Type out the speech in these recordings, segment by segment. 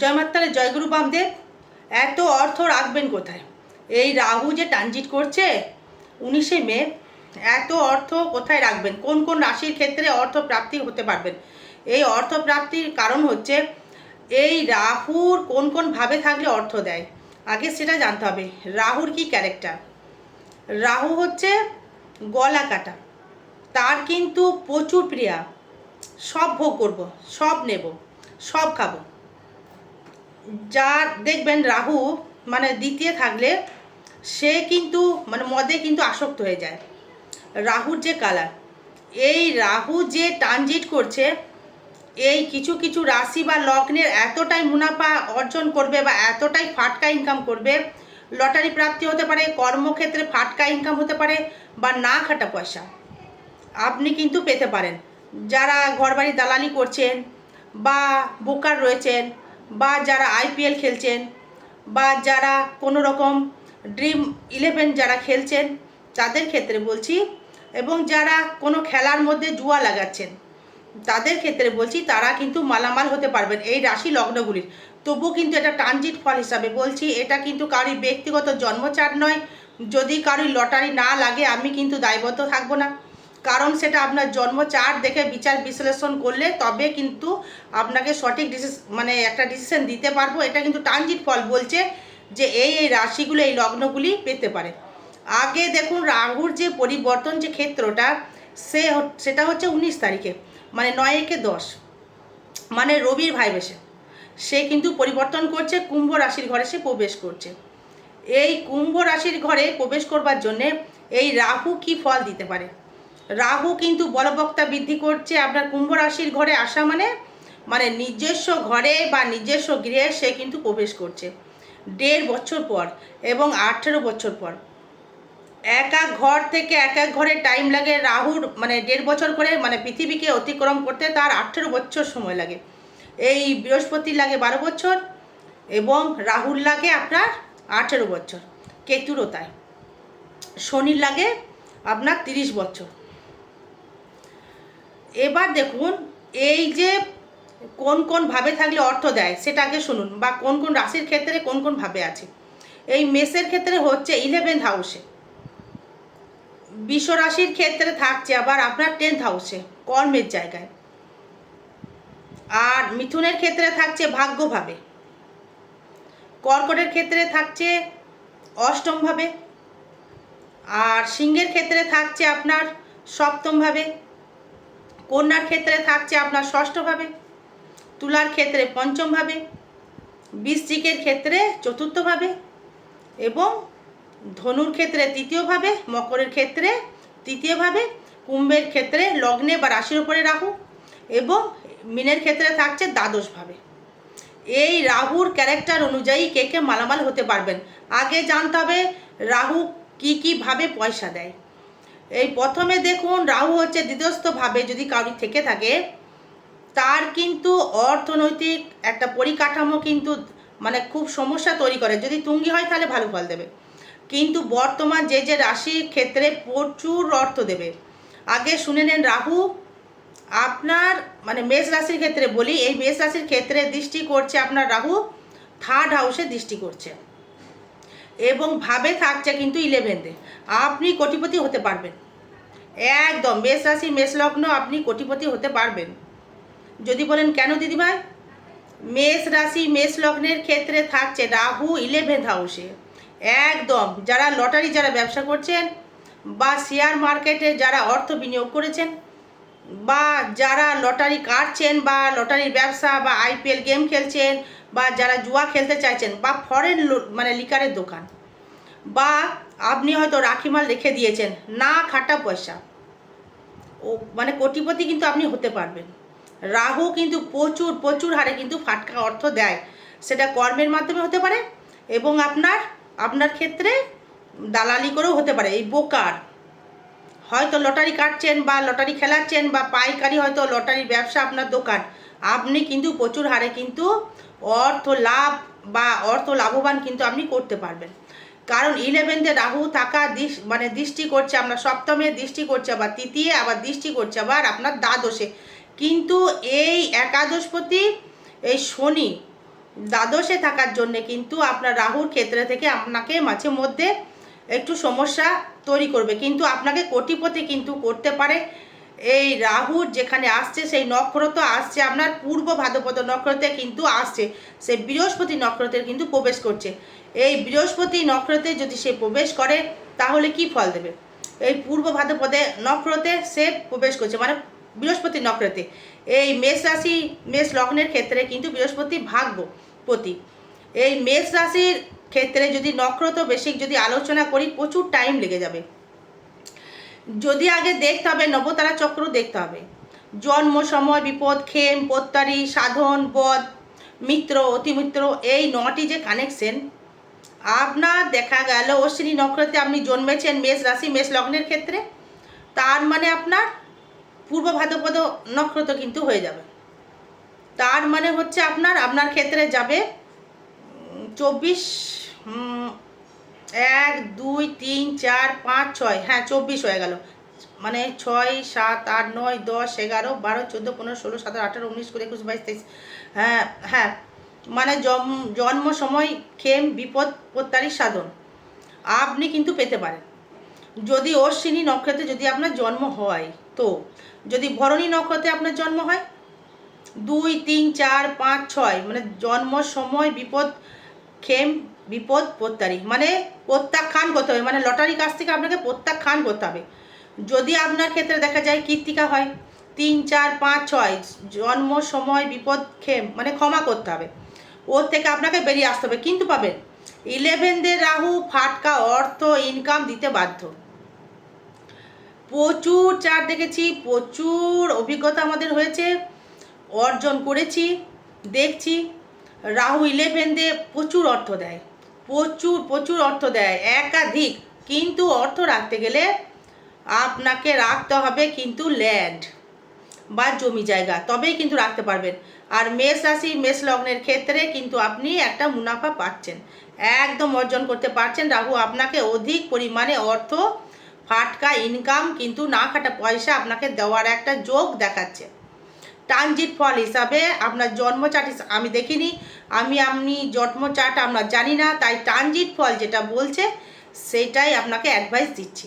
জয় মাতারে জয়গুরু বামদেব, এত অর্থ রাখবেন কোথায়? এই রাহু যে ট্রানজিট করছে, উনিশে মে, এত অর্থ কোথায় রাখবেন? কোন কোন রাশির ক্ষেত্রে অর্থ প্রাপ্তি হতে পারবেন? এই অর্থ প্রাপ্তির কারণ হচ্ছে, এই রাহুর কোন কোন ভাবে থাকলে অর্থ দেয়? আগে সেটা জানতে হবে, রাহুর কি ক্যারেক্টার রাহু হচ্ছে গলা কাটা, তার কিন্তু প্রচুর প্রিয়া, সব ভোগ করব, সব নেব, সব খাব। যার দেখবেন রাহু মানে দ্বিতীয় থাকলে সে কিন্তু মানে মদে কিন্তু আসক্ত হয়ে যায়। রাহুর যে কালার, এই রাহু যে ট্রানজিট করছে, এই কিছু কিছু রাশি বা লগ্নের এতটাই মুনাফা অর্জন করবে বা এতটাই ফাটকা ইনকাম করবে, লটারি প্রাপ্তি হতে পারে, কর্মক্ষেত্রে ফাটকা ইনকাম হতে পারে বা না খাটা পয়সা, আপনি কিন্তু পেতে পারেন। যারা ঘরবাড়ি দালালি করছেন বা বোকার রয়েছেন বা যারা আইপিএল খেলছেন বা যারা কোনো রকম ড্রিম ইলেভেন যারা খেলছেন, তাদের ক্ষেত্রে বলছি এবং যারা কোনো খেলার মধ্যে জুয়া লাগাচ্ছেন, তাদের ক্ষেত্রে বলছি তারা কিন্তু মালামাল হতে পারবেন এই রাশি লগ্নগুলির। তবু কিন্তু এটা ট্রানজিট ফল হিসাবে বলছি, এটা কিন্তু কারোর ব্যক্তিগত জন্মচার নয়। যদি কারোর লটারি না লাগে, আমি কিন্তু দায়বদ্ধ থাকব না। কারণ সেটা আপনার জন্ম চার্ট দেখে বিচার বিশ্লেষণ করলে তবে কিন্তু আপনাকে সঠিক ডিসিস মানে একটা ডিসিশন দিতে পারব। এটা কিন্তু ট্রানজিট ফল বলছে যে এই এই রাশিগুলো, এই লগ্নগুলি পেতে পারে। আগে দেখুন, রাহুর যে পরিবর্তন যে ক্ষেত্রটা, সে সেটা হচ্ছে উনিশ তারিখে মানে নয় একে দশ মানে রবির ভাই বেশে সে কিন্তু পরিবর্তন করছে, কুম্ভ রাশির ঘরে সে প্রবেশ করছে। এই কুম্ভ রাশির ঘরে প্রবেশ করবার জন্যে এই রাহু কি ফল দিতে পারে? রাহু কিন্তু বলবক্তা বৃদ্ধি করছে। আপনার কুম্ভ রাশির ঘরে আসা মানে মানে নিজস্ব ঘরে বা নিজস্ব গৃহে সে কিন্তু প্রবেশ করছে। দেড় বছর পর এবং আঠেরো বছর পর। এক এক ঘর থেকে এক এক ঘরে টাইম লাগে রাহুর মানে দেড় বছর করে মানে পৃথিবীকে অতিক্রম করতে তার আঠেরো বছর সময় লাগে। এই বৃহস্পতির লাগে বারো বছর এবং রাহুল লাগে আপনার আঠেরো বছর। কেতুরও তাই শনির লাগে আপনার তিরিশ বছর। এবার দেখুন, এই যে কোন কোন ভাবে থাকলে অর্থ দেয়, সেটা আগে শুনুন, বা কোন কোন রাশির ক্ষেত্রে কোন কোন ভাবে আছে। এই মেসের ক্ষেত্রে হচ্ছে ইলেভেন্থ হাউসে বিশ্ব রাশির ক্ষেত্রে থাকছে আবার আপনার টেন্থ হাউসে কর্মের জায়গায়। আর মিথুনের ক্ষেত্রে থাকছে ভাগ্যভাবে কর্কটের ক্ষেত্রে থাকছে অষ্টমভাবে আর সিংহের ক্ষেত্রে থাকছে আপনার সপ্তমভাবে কন্যার ক্ষেত্রে থাকছে আপনার ষষ্ঠভাবে, তুলার ক্ষেত্রে পঞ্চমভাবে, বৃশ্চিকের ক্ষেত্রে চতুর্থভাবে এবং ধনুর ক্ষেত্রে তৃতীয়ভাবে, মকরের ক্ষেত্রে তৃতীয়ভাবে, কুম্ভের ক্ষেত্রে লগ্নে বা রাশির উপরে রাহু এবং মিনের ক্ষেত্রে থাকছে দ্বাদশভাবে। এই রাহুর ক্যারেক্টার অনুযায়ী কে কে মালামাল হতে পারবেন? আগে জানতে হবে রাহু কী কীভাবে পয়সা দেয়। এই প্রথমে দেখুন, রাহু হচ্ছে দ্বিতীয়স্থভাবে যদি কারোর থেকে থাকে, তার কিন্তু অর্থনৈতিক একটা পরিকাঠামো কিন্তু মানে খুব সমস্যা তৈরি করে। যদি তুঙ্গি হয় তাহলে ভালো ফল দেবে। কিন্তু বর্তমান যে যে রাশির ক্ষেত্রে প্রচুর অর্থ দেবে। আগে শুনে নেন, রাহু, আপনার মানে মেষ রাশির ক্ষেত্রে বলি, এই মেষ রাশির ক্ষেত্রে দৃষ্টি করছে আপনার রাহু থার্ড হাউসে দৃষ্টি করছে। এবং ভাবে থাকছে কিন্তু ইলেভেনতে আপনি কোটিপতি হতে পারবেন। একদম, মেষ রাশি, মেষ লগ্ন আপনি কোটিপতি হতে পারবেন। যদি বলেন, কেন দিদিভাই? মেষ রাশি, মেষ লগ্নের ক্ষেত্রে থাকছে রাহু ইলেভেন্থ হাউসে একদম, যারা লটারি, যারা ব্যবসা করছেন বা শেয়ার মার্কেটে যারা অর্থ বিনিয়োগ করেছেন বা যারা লটারি কাটছেন বা লটারির ব্যবসা বা আইপিএল গেম খেলছেন বা যারা জুয়া খেলতে চাইছেন বা ফরেন মানে লিকারের দোকান। বা আপনি হয়তো রাখিমাল রেখে দিয়েছেন, না খাটা পয়সা। ও মানে কোটিপতি কিন্তু আপনি হতে পারবেন। রাহু কিন্তু প্রচুর প্রচুর হারে কিন্তু ফাটকা অর্থ দেয়। সেটা কর্মের মাধ্যমে হতে পারে এবং আপনার আপনার ক্ষেত্রে দালালি করেও হতে পারে। এই বোকার। হয়তো লটারি কাটছেন বা লটারি খেলাচ্ছেন বা পাইকারি হয়তো লটারির ব্যবসা আপনার দোকান। আপনি কিন্তু প্রচুর হারে কিন্তু অর্থ লাভ বা অর্থ লাভবান কিন্তু আপনি করতে পারবেন। কারণ ইলেভেন্থে রাহু থাকা দিস মানে দৃষ্টি করছে আপনার সপ্তমে দৃষ্টি করছে, আবার তৃতীয় আবার দৃষ্টি করছে, আবার আপনার দ্বাদশে। কিন্তু এই একাদশপতি, এই শনি দ্বাদশে থাকার জন্যে কিন্তু আপনার রাহুর ক্ষেত্রে থেকে আপনাকে মাঝে মধ্যে একটু সমস্যা তৈরি করবে। কিন্তু আপনাকে কোটিপতি কিন্তু করতে পারে। এই রাহুর যেখানে আসছে, সেই নক্ষত্র আসছে, আপনার পূর্ব ভাদ্রপদ নক্ষত্রে কিন্তু আসছে, সে বৃহস্পতি নক্ষত্রে কিন্তু প্রবেশ করছে। এই বৃহস্পতি নক্ষত্রে যদি সে প্রবেশ করে, তাহলে কি ফল দেবে? এই পূর্ব ভাদ্রপদে নক্ষত্রে সে প্রবেশ করছে মানে বৃহস্পতি নক্ষত্রে। এই মেষ রাশি, মেষ লগ্নের ক্ষেত্রে কিন্তু বৃহস্পতি ভাগ্যপতি এই মেষ রাশির ক্ষেত্রে যদি নক্ষত্র বেশিক যদি আলোচনা করি, প্রচুর টাইম লেগে যাবে। যদি আগে দেখতে হবে, নবতারা চক্র দেখতে হবে। জন্ম, সময়, বিপদ খেম প্রত্যারি সাধন, বধ, মিত্র, অতিমিত্র, এই নটি যে কানেকশন আপনার দেখা গেল অশ্বিনী নক্ষত্রে আপনি জন্মেছেন মেষ রাশি, মেষ লগ্নের ক্ষেত্রে, তার মানে আপনার পূর্ব ভাদ্রপদ নক্ষত্র কিন্তু হয়ে যাবে। তার মানে হচ্ছে আপনার আপনার ক্ষেত্রে যাবে চব্বিশ এক, দুই, তিন, চার, পাঁচ, ছয়। হ্যাঁ চব্বিশ হয়ে গেল। মানে ছয়, সাত, আট, নয়, দশ, এগারো, বারো, চোদ্দ, পনেরো, ষোলো, সতেরো, আঠারো, উনিশ, কুড়ি, একুশ, বাইশ, তেইশ। হ্যাঁ হ্যাঁ। মানে জন্ম সময় খেম বিপদ, প্রত্যারী, সাধন। আপনি কিন্তু পেতে পারেন। যদি অশ্বিনী নক্ষত্রে যদি আপনার জন্ম হয়, তো যদি ভরণী নক্ষত্রে আপনার জন্ম হয়, দুই, তিন, চার, পাঁচ, ছয়। মানে জন্ম সময়, বিপদ খেম বিপদ প্রত্যারী। মানে প্রত্যাখ্যান করতে হবে। মানে লটারি কাছ থেকে আপনাকে প্রত্যাখ্যান করতে হবে। যদি আপনার ক্ষেত্রে দেখা যায় কীর্তিকা হয়, তিন, চার, পাঁচ, ছয়, জন্ম, সময়, বিপদ খেম মানে ক্ষমা করতে হবে। ওর থেকে আপনাকে বেরিয়ে আসতে হবে। কিন্তু পাবেন ইলেভেনদের রাহু ফাটকা অর্থ ইনকাম দিতে বাধ্য। প্রচুর চার দেখেছি, প্রচুর অভিজ্ঞতা আমাদের হয়েছে, অর্জন করেছি, দেখছি। রাহু ইলেভেন প্রচুর অর্থ দেয়। প্রচুর প্রচুর অর্থ দেয়, একাধিক। কিন্তু অর্থ রাখতে গেলে আপনাকে রাখতে হবে কিন্তু ল্যান্ড বা জমি জায়গা, তবেই কিন্তু রাখতে পারবেন। আর মেষ রাশি, মেষ লগ্নের ক্ষেত্রে কিন্তু আপনি একটা মুনাফা পাচ্ছেন। একদম অর্জন করতে পারছেন। রাহু, আপনাকে অধিক পরিমাণে অর্থ ফাটকা ইনকাম কিন্তু না খাটা পয়সা আপনাকে দেওয়ার একটা যোগ দেখাচ্ছে। ট্রানজিট ফল হিসাবে আপনার জন্ম চার্ট আমি দেখিনি, আমি আপনি জন্ম চার্ট আমরা জানি না, তাই ট্রানজিট ফল যেটা বলছে, সেটাই আপনাকে অ্যাডভাইস দিচ্ছি।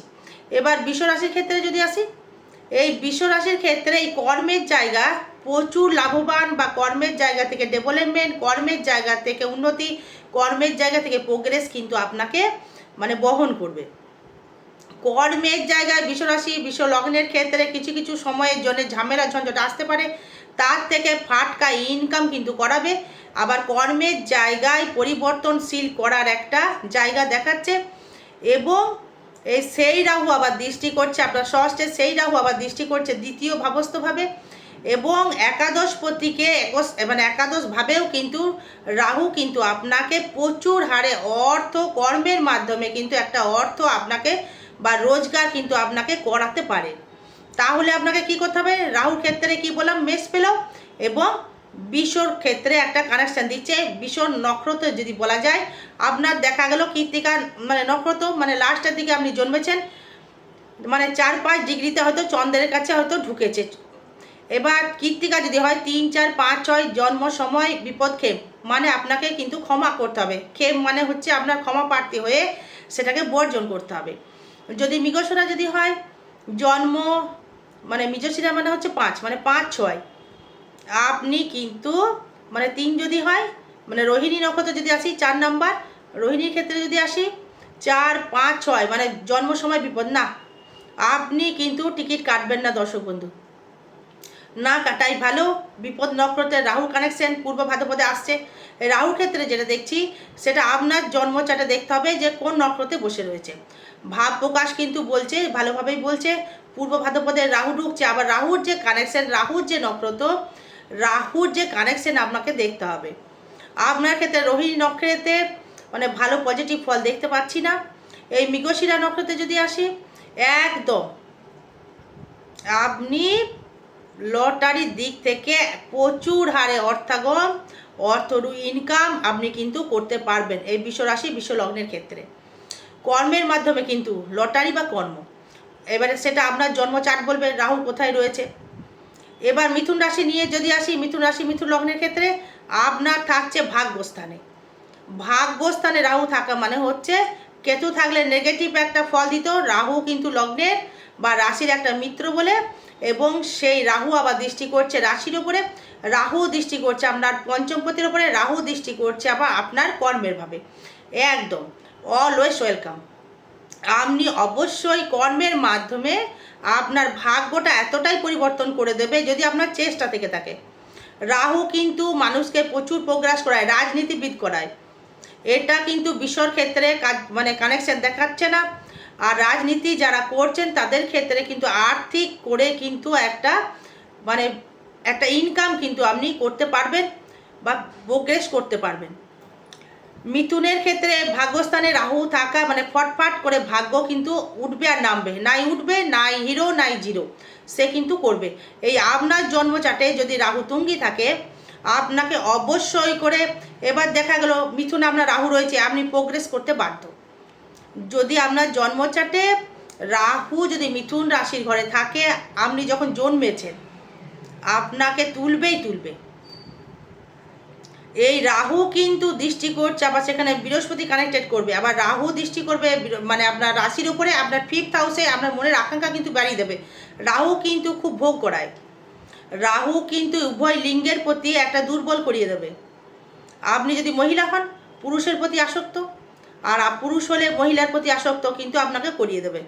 এবার বিশ্বরাশির ক্ষেত্রে যদি আসি, এই বিশ্বরাশির ক্ষেত্রে এই কর্মের জায়গা প্রচুর লাভবান বা কর্মের জায়গা থেকে ডেভেলপমেন্ট কর্মের জায়গা থেকে উন্নতি, কর্মের জায়গা থেকে প্রোগ্রেস কিন্তু আপনাকে মানে বহন করবে। কর্মের জায়গায় বিশ্বরাশি বিশ্ব লগ্নের ক্ষেত্রে কিছু কিছু সময়ের জন্য ঝামেলা, ঝঞ্ঝট আসতে পারে। তার থেকে ফাটকা ইনকাম কিন্তু করাবে। আবার কর্মের জায়গায় পরিবর্তনশীল করার একটা জায়গা দেখাচ্ছে। এবং এই সেই রাহু আবার দৃষ্টি করছে, আপনার ষষ্ঠে সেই রাহু আবার দৃষ্টি করছে দ্বিতীয় ভাবস্থভাবে। এবং একাদশ পতিকে একস মানে একাদশ ভাবেও কিন্তু রাহু কিন্তু আপনাকে প্রচুর হারে অর্থ কর্মের মাধ্যমে কিন্তু একটা অর্থ আপনাকে বা রোজগার কিন্তু আপনাকে করাতে পারে। তাহলে আপনাকে কি করতে হবে? রাহুর ক্ষেত্রে কি বললাম? মেষ পেল এবং বিশ্বর ক্ষেত্রে একটা কানেকশন দিচ্ছে। বিশ্বর নক্ষত্র যদি বলা যায়, আপনার দেখা গেল কীর্তিকা মানে নক্ষত্র মানে লাস্টের দিকে আপনি জন্মেছেন মানে চার পাঁচ ডিগ্রিতে হয়তো চন্দ্রের কাছে হয়তো ঢুকেছে। এবার কীর্তিকা যদি হয়, তিন, চার, পাঁচ, ছয়, জন্ম, সময়, বিপদ ক্ষেম মানে আপনাকে কিন্তু ক্ষমা করতে হবে। ক্ষেপ মানে হচ্ছে আপনার ক্ষমা প্রার্থী হয়ে সেটাকে বর্জন করতে হবে। যদি মৃগশিরা যদি হয়, জন্ম মানে মৃগশিরা মানে হচ্ছে পাঁচ মানে পাঁচ ছয়। আপনি কিন্তু মানে তিন যদি হয় মানে রোহিণী নক্ষত্র যদি আসি, চার নাম্বার, রোহিণীর ক্ষেত্রে যদি আসি, চার, পাঁচ, ছয় মানে জন্ম সময় বিপদ, না। আপনি কিন্তু টিকিট কাটবেন না, দর্শক বন্ধু। না কাটাই ভালো। বিপদ নক্ষত্রের রাহু কানেকশন পূর্ব ভাদ্রপদে আসছে। রাহুর ক্ষেত্রে যেটা দেখছি, সেটা আপনার জন্মচাটা দেখতে হবে যে কোন নক্ষত্রে বসে রয়েছে। ভাব প্রকাশ কিন্তু বলছে, ভালোভাবেই বলছে। পূর্ব ভাদ্রপদে রাহু ঢুকছে, আবার রাহুর যে কানেকশন রাহুর যে নক্ষত্র, রাহুর যে কানেকশন আপনাকে দেখতে হবে। আপনার ক্ষেত্রে রোহিণী নক্ষত্রে মানে ভালো পজিটিভ ফল দেখতে পাচ্ছি না। এই মৃগশিরা নক্ষত্রে যদি আসি, একদম আপনি লটারির দিক থেকে প্রচুর হারে অর্থাগম অর্থরু ইনকাম আপনি কিন্তু করতে পারবেন এই বিশ্বরাশি বিশ্ব লগ্নের ক্ষেত্রে। কর্মের মাধ্যমে কিন্তু, লটারি বা কর্ম। এবারে সেটা আপনার জন্ম চার্ট বলবে, রাহু কোথায় রয়েছে? এবার মিথুন রাশি নিয়ে যদি আসি, মিথুন রাশি, মিথুন লগ্নের ক্ষেত্রে আপনার থাকছে ভাগ্যস্থানে। ভাগ্যস্থানে রাহু থাকা মানে হচ্ছে, কেতু থাকলে নেগেটিভ একটা ফল দিত, রাহু কিন্তু লগ্নের বা রাশির একটা মিত্র বলে, এবং সেই রাহু আবার দৃষ্টি করছে রাশির উপরে। রাহু দৃষ্টি করছে আপনার পঞ্চমপতির উপরে, রাহু দৃষ্টি করছে আবার আপনার কর্মের ভাবে। একদম অলওয়েজ ওয়েলকাম আপনি অবশ্যই কর্মের মাধ্যমে আপনার ভাগ্যটা এতটাই পরিবর্তন করে দেবে যদি আপনার চেষ্টা থেকে থাকে। রাহু কিন্তু মানুষকে প্রচুর প্রোগ্রাস করায়, রাজনীতিবিদ করায়। এটা কিন্তু বিশ্বর ক্ষেত্রে মানে কানেকশন দেখাচ্ছে না। আর রাজনীতি যারা করছেন তাদের ক্ষেত্রে কিন্তু আর্থিক করে কিন্তু একটা মানে একটা ইনকাম কিন্তু আপনি করতে পারবেন বা প্রোগ্রেস করতে পারবেন। মিথুনের ক্ষেত্রে ভাগ্যস্থানে রাহু থাকা মানে ফটফট করে ভাগ্য কিন্তু উঠবে আর নামবে। নাই উঠবে, নাই হিরো, নাই জিরো। সে কিন্তু করবে। এই আপনার জন্মচাটে যদি রাহু তুঙ্গি থাকে, আপনাকে অবশ্যই করে এবার দেখা গেল, মিথুন আপনার রাহু রয়েছে, আপনি প্রোগ্রেস করতে বাধ্য। যদি আপনার জন্মচাটে রাহু যদি মিথুন রাশির ঘরে থাকে, আপনি যখন জন্মেছেন, আপনাকে তুলবেই তুলবে। এই রাহু কিন্তু দৃষ্টি করছে, আবার সেখানে বৃহস্পতি কানেক্টেড করবে, আবার রাহু দৃষ্টি করবে মানে আপনার রাশির উপরে, আপনার ফিফথ হাউসে আপনার মনের আকাঙ্ক্ষা কিন্তু বাড়িয়ে দেবে। রাহু কিন্তু খুব ভোগ করায়। রাহু কিন্তু উভয় লিঙ্গের প্রতি একটা দুর্বল করিয়ে দেবে। আপনি যদি মহিলা হন, পুরুষের প্রতি আসক্ত। আর পুরুষ হলে মহিলার প্রতি আসক্ত কিন্তু আপনাকে করিয়ে দেবে।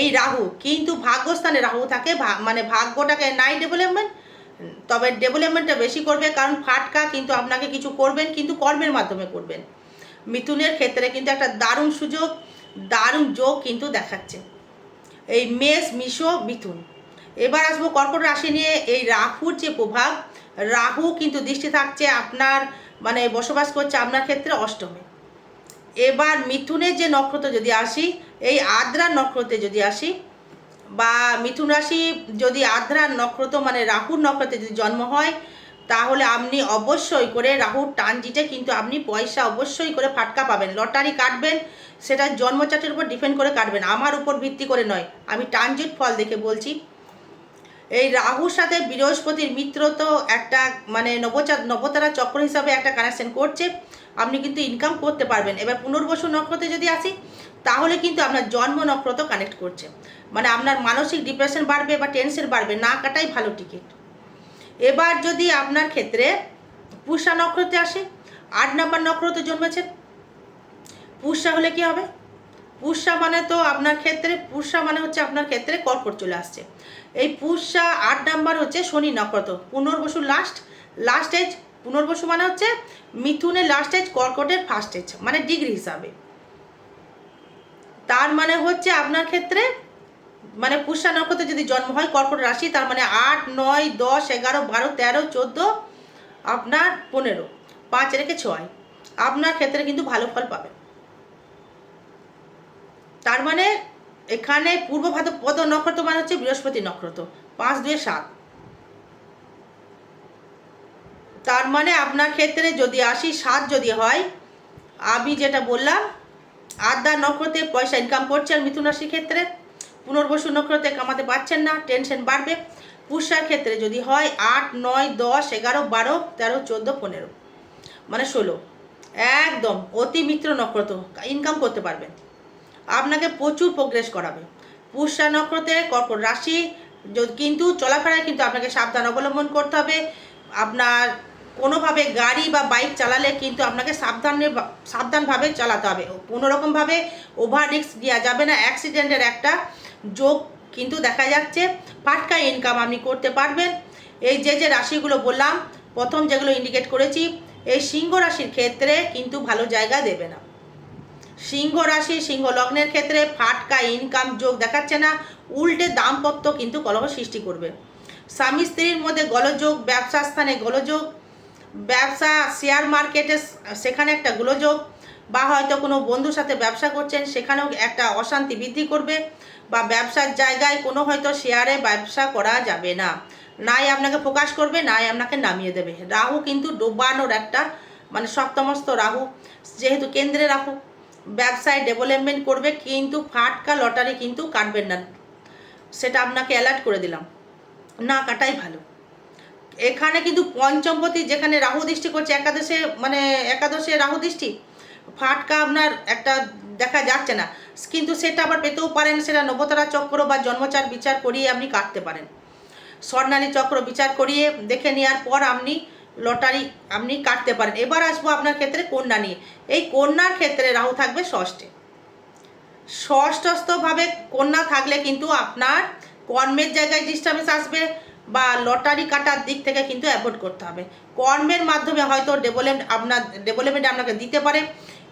এই রাহু, কিন্তু ভাগ্যস্থানে রাহু থাকে মানে ভাগ্যটাকে নাই ডেভেলপমেন্ট তবে ডেভেলপমেন্টটা বেশি করবে, কারণ ফাটকা কিন্তু আপনাকে কিছু করবেন, কিন্তু কর্মের মাধ্যমে করবেন। মিথুনের ক্ষেত্রে কিন্তু একটা দারুণ সুযোগ, দারুণ যোগ কিন্তু দেখাচ্ছে। এই মেষ, মিশো, মিথুন। এবার আসব কর্কট রাশি নিয়ে, এই রাহুর যে প্রভাব, রাহু কিন্তু দৃষ্টি থাকছে আপনার মানে বসবাস করছে আপনার ক্ষেত্রে অষ্টমে। এবার মিথুনের যে নক্ষত্র যদি আসি, এই আদ্রার নক্ষত্রে যদি আসি, বা মিথুন রাশি যদি আদ্রার নক্ষত্র মানে রাহুর নক্ষত্রে যদি জন্ম হয়, তাহলে আপনি অবশ্যই করে রাহুর টানজিটে কিন্তু আপনি পয়সা অবশ্যই করে ফাটকা পাবেন। লটারি কাটবেন, সেটা জন্মচাটের উপর ডিপেন্ড করে কাটবেন। আমার উপর ভিত্তি করে নয়। আমি ট্রানজিট ফল দেখে বলছি। এই রাহুর সাথে বৃহস্পতির মিত্র তো একটা মানে নবচা নবতারা চক্র হিসাবে একটা কানেকশন করছে। আপনি কিন্তু ইনকাম করতে পারবেন। এবার পুনর্বসু নক্ষত্রে যদি আসি, তাহলে কিন্তু আপনার জন্ম নক্ষত্র কানেক্ট করছে। মানে আপনার মানসিক ডিপ্রেশন বাড়বে বা টেনশন বাড়বে, না কাটাই ভালো টিকিট এবার যদি আপনার ক্ষেত্রে পুষা নক্ষত্রে আসে, আট নাম্বার নক্ষত্রে জন্মেছেন পুষা হলে কি হবে? পুষা মানে তো আপনার ক্ষেত্রে, পুষা মানে হচ্ছে আপনার ক্ষেত্রে কর্কট চলে আসছে। এই পুষা আট নাম্বার হচ্ছে শনি নক্ষত্র। Punarvasu last last edge Punarvasu মানে হচ্ছে মিথুনের লাস্ট এজ কর্কটের ফার্স্ট এজ মানে ডিগ্রি হিসাবে। তার মানে হচ্ছে আপনার ক্ষেত্রে মানে পুষা নক্ষত্রে যদি জন্ম হয় কর্কট রাশি, তার মানে আট, নয়, দশ, এগারো, বারো, তেরো, চোদ্দ, আপনার পনেরো, পাঁচ রেখে ছয়। আপনার ক্ষেত্রে কিন্তু ভালো ফল পাবে তার মানে এখানে পূর্ব ভাদ্রপদ নক্ষত্র মানে হচ্ছে বৃহস্পতি নক্ষত্র, পাঁচ দুয়ে সাত। তার মানে আপনার ক্ষেত্রে যদি আসি সাত যদি হয়, আমি যেটা বললাম আদা নক্ষত্রে পয়সা ইনকাম করছেন মিথুন রাশির ক্ষেত্রে, পুনর্বসু নক্ষত্রে কামাতে পারছেন না টেনশন বাড়বে। পুষার ক্ষেত্রে যদি হয়, আট, নয়, দশ, এগারো, বারো, তেরো, চোদ্দ, পনেরো মানে ষোলো। একদম অতি মিত্র নক্ষত্র ইনকাম করতে পারবেন। আপনাকে প্রচুর প্রোগ্রেস করাবে। পুষ্যা নক্ষত্রে কর্কট রাশি কিন্তু চলাফেরায় কিন্তু আপনাকে সাবধান অবলম্বন করতে হবে। আপনার কোনোভাবে গাড়ি বা বাইক চালালে কিন্তু আপনাকে সাবধানে সাবধানভাবে চালাতে হবে। কোনোরকমভাবে ওভার রিস্ক দেওয়া যাবে না। অ্যাক্সিডেন্টের একটা যোগ কিন্তু দেখা যাচ্ছে। পাটকা ইনকাম আপনি করতে পারবেন। এই যে যে রাশিগুলো বললাম, প্রথম যেগুলো ইন্ডিকেট করেছি, এই সিংহ রাশির ক্ষেত্রে কিন্তু ভালো জায়গা দেবে না। সিংহ রাশি, সিংহ লগ্নের ক্ষেত্রে ফাটকা ইনকাম যোগ দেখাচ্ছে না, উল্টে দাম্পত্য কিন্তু কলহ সৃষ্টি করবে। স্বামী স্ত্রীর মধ্যে গলযোগ, ব্যবসা স্থানে গোলযোগ, ব্যবসা শেয়ার মার্কেটে সেখানে একটা গোলযোগ, বা হয়তো কোনো বন্ধুর সাথে ব্যবসা করছেন, সেখানেও একটা অশান্তি বৃদ্ধি করবে, বা ব্যবসার জায়গায় কোনো হয়তো শেয়ারে ব্যবসা করা যাবে না। নাই আপনাকে ফোকাস করবে, নাই আপনাকে নামিয়ে দেবে। রাহু কিন্তু ডোবানোর একটা মানে সপ্তমস্ত রাহু, যেহেতু কেন্দ্রে রাহু। ব্যবসায় ডেভেলপমেন্ট করবে, কিন্তু ফাটকা লটারি কিন্তু কাটবেন না। সেটা আপনাকে অ্যালার্ট করে দিলাম। না কাটাই ভালো। এখানে কিন্তু পঞ্চমপতি যেখানে রাহু দৃষ্টি করছে, একাদশে মানে একাদশে রাহু দৃষ্টি, ফাটকা আপনার একটা দেখা যাচ্ছে না। কিন্তু সেটা আবার পেতেও পারেন, সেটা নবতারা চক্র বা জন্মচার বিচার করিয়ে আপনি কাটতে পারেন। স্বর্ণালী চক্র বিচার করিয়ে দেখে নেওয়ার পর আপনি লটারি আপনি কাটতে পারেন। এবার আসব আপনার ক্ষেত্রে কন্যা নিয়ে। এই কন্যার ক্ষেত্রে রাহু থাকবে ষষ্ঠে। ষষ্ঠস্থভাবে কন্যা থাকলে কিন্তু আপনার কর্মের জায়গায় ডিস্টার্বেন্স আসবে বা লটারি কাটার দিক থেকে কিন্তু অ্যাভয়েড করতে হবে। কর্মের মাধ্যমে হয়তো ডেভেলপমেন্ট আপনার ডেভেলপমেন্ট আপনাকে দিতে পারে।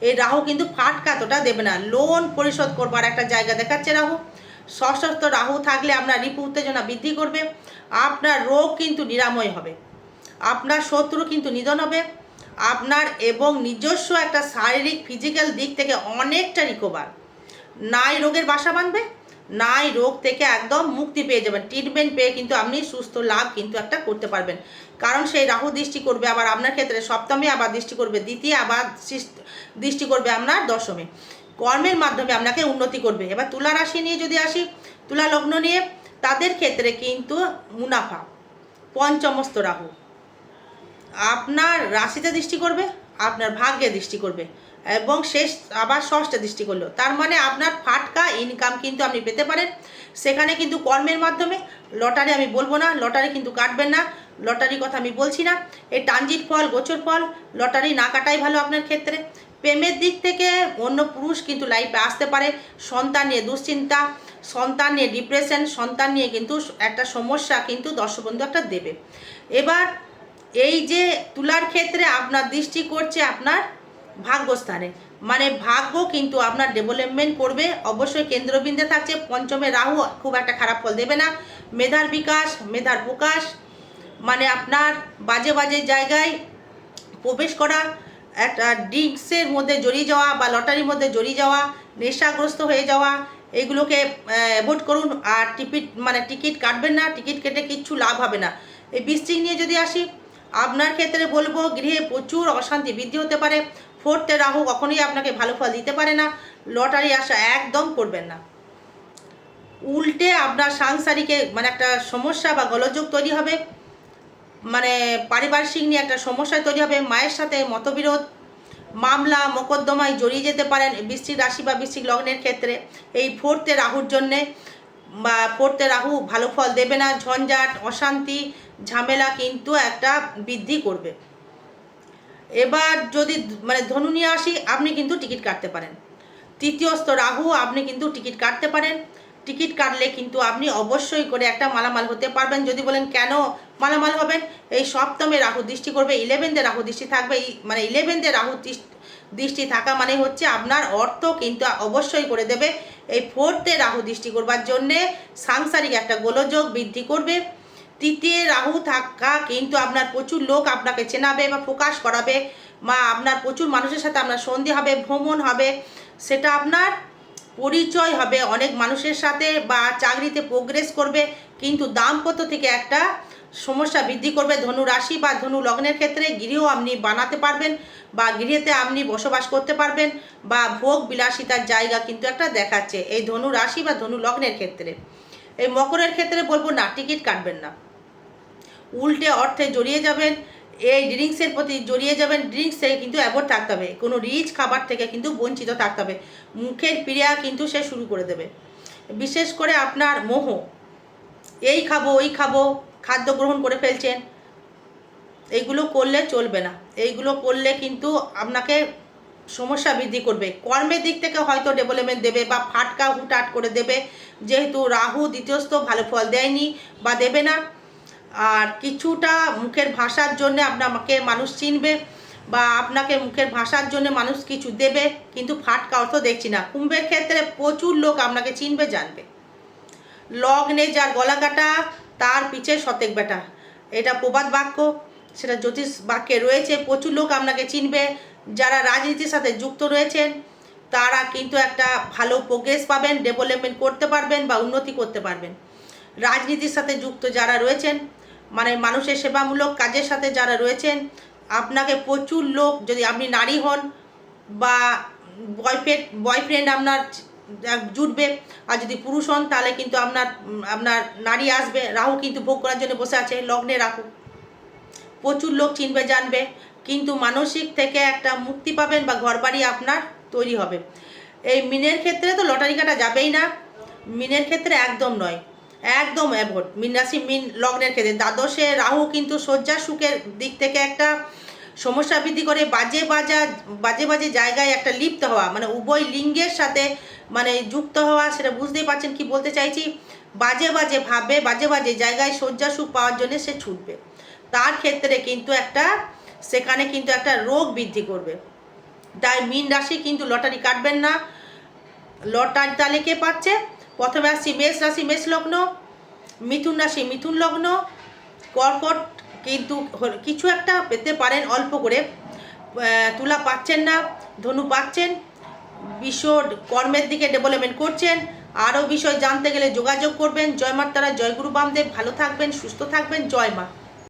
এই রাহু কিন্তু ফাটকাতোটা দেবে না। লোন পরিশোধ করবার একটা জায়গা দেখাচ্ছে রাহু। ষষ্ঠস্থ রাহু থাকলে আপনার রিপু উত্তেজনা বৃদ্ধি করবে। আপনার রোগ কিন্তু নিরাময় হবে। আপনার শত্রু কিন্তু নিধন হবে। আপনার এবং নিজস্ব একটা শারীরিক ফিজিক্যাল দিক থেকে অনেকটা রিকভার নাই রোগের বাসা বাঁধবে, নাই রোগ থেকে একদম মুক্তি পেয়ে যাবেন। ট্রিটমেন্ট পেয়ে কিন্তু আপনি সুস্থ লাভ কিন্তু একটা করতে পারবেন। কারণ সেই রাহু দৃষ্টি করবে আবার আপনার ক্ষেত্রে, সপ্তমে আবার দৃষ্টি করবে, দ্বিতীয় আবার দৃষ্টি করবে আপনার দশমে। কর্মের মাধ্যমে আপনাকে উন্নতি করবে। এবার তুলা রাশি নিয়ে যদি আসি, তুলা লগ্ন নিয়ে, তাদের ক্ষেত্রে কিন্তু মুনাফা পঞ্চমস্ত রাহু। আপনার রাশিতে দৃষ্টি করবে, আপনার ভাগ্যে দৃষ্টি করবে এবং শেষ আবার ষষ্ঠে দৃষ্টি করল। তার মানে আপনার ফাটকা ইনকাম কিন্তু আপনি পেতে পারেন। সেখানে কিন্তু কর্মের মাধ্যমে, লটারি আমি বলব না, লটারি কিন্তু কাটবেন না লটারি কথা আমি বলছি না। এই ট্রানজিট ফল, গোচর ফল, লটারি না কাটাই ভালো আপনার ক্ষেত্রে। প্রেমের দিক থেকে অন্য পুরুষ কিন্তু লাইফে আসতে পারে। সন্তান নিয়ে দুশ্চিন্তা, সন্তান নিয়ে ডিপ্রেশন সন্তান নিয়ে কিন্তু একটা সমস্যা কিন্তু দর্শক বন্ধু একটা দেবে। এবার এই যে তুলার ক্ষেত্রে আপনার দৃষ্টি করছে আপনার ভাগ্যস্থানে। মানে ভাগ্য কিন্তু আপনার ডেভেলপমেন্ট করবে। অবশ্যই কেন্দ্রবিন্দে থাকছে। পঞ্চমে রাহু খুব একটা খারাপ ফল দেবে না। মেধার বিকাশ, মেধার প্রকাশ মানে আপনার বাজে বাজে জায়গায় প্রবেশ করা, একটা ড্রিঙ্কসের মধ্যে জড়িয়ে যাওয়া বা লটারির মধ্যে জড়িয়ে যাওয়া, নেশাগ্রস্ত হয়ে যাওয়া, এগুলোকে অ্যাভয়েড করুন। আর টিকিট মানে টিকিট কাটবেন না। টিকিট কেটে কিচ্ছু লাভ হবে না। এই বৃষ্টিক নিয়ে যদি আসি আপনার ক্ষেত্রে বলব, গৃহে প্রচুর অশান্তি বৃদ্ধি হতে পারে। ফোর্থে রাহু কখনোই আপনাকে ভালো ফল দিতে পারে না। লটারি আসা একদম করবেন না। উল্টে আপনার সাংসারিকে মানে একটা সমস্যা বা গোলযোগ তৈরি হবে। মানে পারিপার্শ্বিক নিয়ে একটা সমস্যা তৈরি হবে। মায়ের সাথে মতবিরোধ, মামলা, মোকদ্দমায় জড়িয়ে যেতে পারেন বৃশ্চিক রাশি বা বৃশ্চিক লগ্নের ক্ষেত্রে। এই ফোর্থে রাহুর জন্যে বা ফোর্থে রাহু ভালো ফল দেবে না, ঝঞ্ঝাট, অশান্তি, ঝামেলা কিন্তু একটা বৃদ্ধি করবে। এবার যদি মানে ধনু নিয়ে আসি, আপনি কিন্তু টিকিট কাটতে পারেন। তৃতীয়স্থ রাহু, আপনি কিন্তু টিকিট কাটতে পারেন। টিকিট কাটলে কিন্তু আপনি অবশ্যই করে একটা মালামাল হতে পারবেন। যদি বলেন কেন মালামাল হবেন এই সপ্তমে রাহু দৃষ্টি করবে ইলেভেনতে রাহু দৃষ্টি থাকবে মানে ইলেভেনতে রাহু দৃষ্টি- থাকা মানে হচ্ছে আপনার অর্থ কিন্তু অবশ্যই করে দেবে। এই ফোর্থে রাহু দৃষ্টি করবার জন্যে সাংসারিক একটা গোলযোগ বৃদ্ধি করবে। তৃতীয় রাহু থাকা কিন্তু আপনার প্রচুর লোক আপনাকে চেনাবে বা প্রকাশ করাবে বা আপনার প্রচুর মানুষের সাথে আপনার সন্ধি হবে, ভ্রমণ হবে। সেটা আপনার পরিচয় হবে, অনেক মানুষের সাথে বা চাকরিতে প্রোগ্রেস করবে। কিন্তু দাম্পত্য থেকে একটা সমস্যা বৃদ্ধি করবে। ধনু রাশি বা ধনু লগ্নের ক্ষেত্রে গৃহ আপনি বানাতে পারবেন বা গৃহেতে আপনি বসবাস করতে পারবেন বা ভোগ বিলাসিতার জায়গা কিন্তু একটা দেখাচ্ছে এই ধনু রাশি বা ধনু লগ্নের ক্ষেত্রে। এই মকরের ক্ষেত্রে বলব না, টিকিট কাটবেন না। উল্টে অর্থে জড়িয়ে যাবেন, এই ড্রিঙ্কসের প্রতি জড়িয়ে যাবেন ড্রিঙ্কস থেকে কিন্তু অ্যাভয়েড থাকতে হবে। কোনো রিচ খাবার থেকে কিন্তু বঞ্চিত থাকতে হবে। মুখের ক্রিয়া কিন্তু সে শুরু করে দেবে। বিশেষ করে আপনার মোহ, এই খাব, ওই খাব খাদ্য গ্রহণ করে ফেলছেন। এইগুলো করলে চলবে না। এইগুলো করলে কিন্তু আপনাকে সমস্যা বৃদ্ধি করবে। কর্মের দিক থেকে হয়তো ডেভেলপমেন্ট দেবে বা ফাটকা হুটহাট করে দেবে। যেহেতু রাহু দ্বিতীয়স্থ ভালো ফল দেয়নি বা দেবে না। আর কিছুটা মুখের ভাষার জন্য আপনাকে মানুষ চিনবে বা আপনাকে মুখের ভাষার জন্য মানুষ কিছু দেবে। কিন্তু ফাটকা অর্থ দেখছি না। কুম্ভের ক্ষেত্রে প্রচুর লোক আপনাকে চিনবে, জানবে। লগ্নে যার গলা কাটা তার পিছে শতেক বেটা। এটা প্রবাদ বাক্য, সেটা জ্যোতিষ বাক্যে রয়েছে। প্রচুর লোক আপনাকে চিনবে, যারা রাজনীতির সাথে যুক্ত রয়েছেন, তারা কিন্তু একটা ভালো প্রোগ্রেস পাবেন ডেভেলপমেন্ট করতে পারবেন বা উন্নতি করতে পারবেন। রাজনীতির সাথে যুক্ত যারা রয়েছেন মানে মানুষের সেবামূলক কাজের সাথে যারা রয়েছেন, আপনাকে প্রচুর লোক, যদি আপনি নারী হন বা বয়ফ্রেন্ড বয়ফ্রেন্ড আপনার জুটবে। আর যদি পুরুষ হন, তাহলে কিন্তু আপনার আপনার নারী আসবে। রাহু কিন্তু ভোগ করার জন্য বসে আছে, লগ্নে রাহু। প্রচুর লোক চিনবে, জানবে। কিন্তু মানসিক থেকে একটা মুক্তি পাবেন বা ঘরবাড়ি আপনার তৈরি হবে। এই মিনের ক্ষেত্রে তো লটারি কাটা যাবেই না। মিনের ক্ষেত্রে একদম নয়। একদম অ্যাভোড মিন রাশি মিন লগ্নের ক্ষেত্রে। দ্বাদশে রাহু কিন্তু শয্যা সুখের দিক থেকে একটা সমস্যা বৃদ্ধি করে বাজে বাজা, বাজে বাজে জায়গায় একটা লিপ্ত হওয়া মানে উভয় লিঙ্গের সাথে মানে যুক্ত হওয়া, সেটা বুঝতেই পারছেন কি বলতে চাইছি? বাজে বাজে ভাবে, বাজে বাজে জায়গায় শয্যা সুখ পাওয়ার জন্য সে ছুটবে। তার ক্ষেত্রে কিন্তু একটা, সেখানে কিন্তু একটা রোগ বৃদ্ধি করবে। তাই মিন রাশি কিন্তু লটারি কাটবেন না। লটারি তাহলে কে পাচ্ছে? প্রথমে আসছি মেষ রাশি, মেষ লগ্ন, মিথুন রাশি, মিথুন লগ্ন, কর্কট কিন্তু কিছু একটা পেতে পারেন অল্প করে। তুলা পাচ্ছেন না, ধনু পাচ্ছেন, বিশ্ব কর্মের দিকে ডেভেলপমেন্ট করছেন। আরও বিষয় জানতে গেলে যোগাযোগ করবেন। জয় মাতারা জয়গুরু বামদেব। ভালো থাকবেন, সুস্থ থাকবেন। জয় মা।